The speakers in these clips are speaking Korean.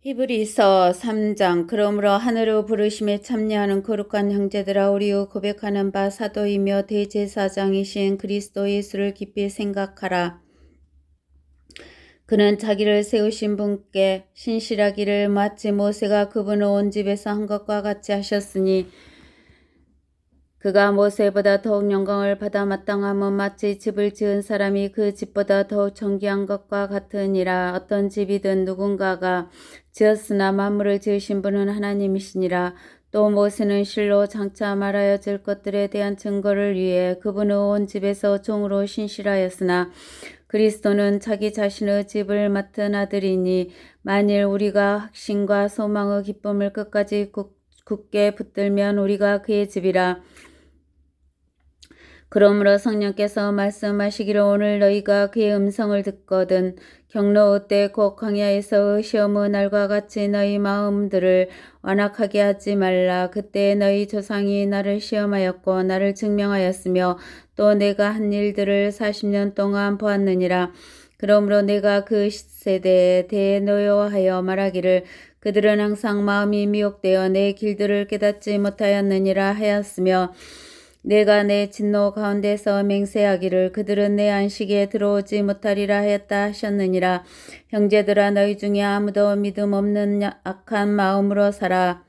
히브리서 3장 그러므로 하늘의 부르심에 참여하는 거룩한 형제들아 우리의 고백하는 바 사도이며 대제사장이신 그리스도 예수를 깊이 생각하라. 그는 자기를 세우신 분께 신실하기를 마치 모세가 그분을 온 집에서 한 것과 같이 하셨으니 그가 모세보다 더욱 영광을 받아 마땅함은 마치 집을 지은 사람이 그 집보다 더욱 정귀한 것과 같으니라. 어떤 집이든 누군가가 지었으나 만물을 지으신 분은 하나님이시니라. 또 모세는 실로 장차 말하여질 것들에 대한 증거를 위해 그분의 온 집에서 종으로 신실하였으나 그리스도는 자기 자신의 집을 맡은 아들이니 만일 우리가 확신과 소망의 기쁨을 끝까지 굳- 굳게 붙들면 우리가 그의 집이라 그러므로 성령께서 말씀하시기를 오늘 너희가 그의 음성을 듣거든 경로 때 곧 광야에서 시험의 날과 같이 너희 마음들을 완악하게 하지 말라. 그때 너희 조상이 나를 시험하였고 나를 증명하였으며 또 내가 한 일들을 40년 동안 보았느니라. 그러므로 내가 그 세대에 대해 노여하여 말하기를 그들은 항상 마음이 미혹되어 내 길들을 깨닫지 못하였느니라 하였으며 내가 내 진노 가운데서 맹세하기를 그들은 내 안식에 들어오지 못하리라 하였다 하셨느니라 형제들아 너희 중에 아무도 믿음 없는 악한 마음으로 살아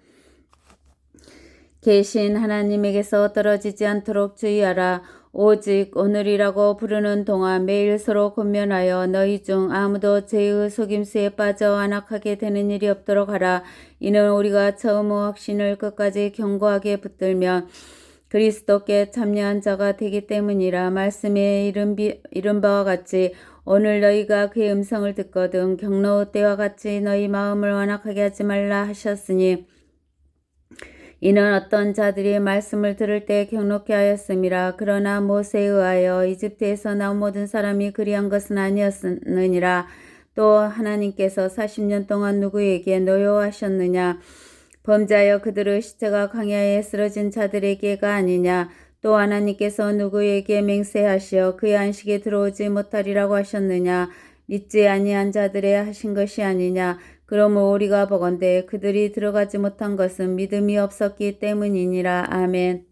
계신 하나님에게서 떨어지지 않도록 주의하라. 오직 오늘이라고 부르는 동안 매일 서로 권면하여 너희 중 아무도 죄의 속임수에 빠져 안악하게 되는 일이 없도록 하라. 이는 우리가 처음 확신을 끝까지 견고하게 붙들면 그리스도께 참여한 자가 되기 때문이라 말씀에 이른, 바와 같이 오늘 너희가 그의 음성을 듣거든 경로 때와 같이 너희 마음을 완악하게 하지 말라 하셨으니 이는 어떤 자들이 말씀을 들을 때 경록케 하였음이라 그러나 모세에 의하여 이집트에서 나온 모든 사람이 그리한 것은 아니었느니라. 또 하나님께서 40년 동안 누구에게 노여하셨느냐 범죄하여 그들의 시체가 광야에 쓰러진 자들에게가 아니냐. 또 하나님께서 누구에게 맹세하시어 그의 안식에 들어오지 못하리라고 하셨느냐. 믿지 아니한 자들의 하신 것이 아니냐. 그러므로 우리가 보건대 그들이 들어가지 못한 것은 믿음이 없었기 때문이니라. 아멘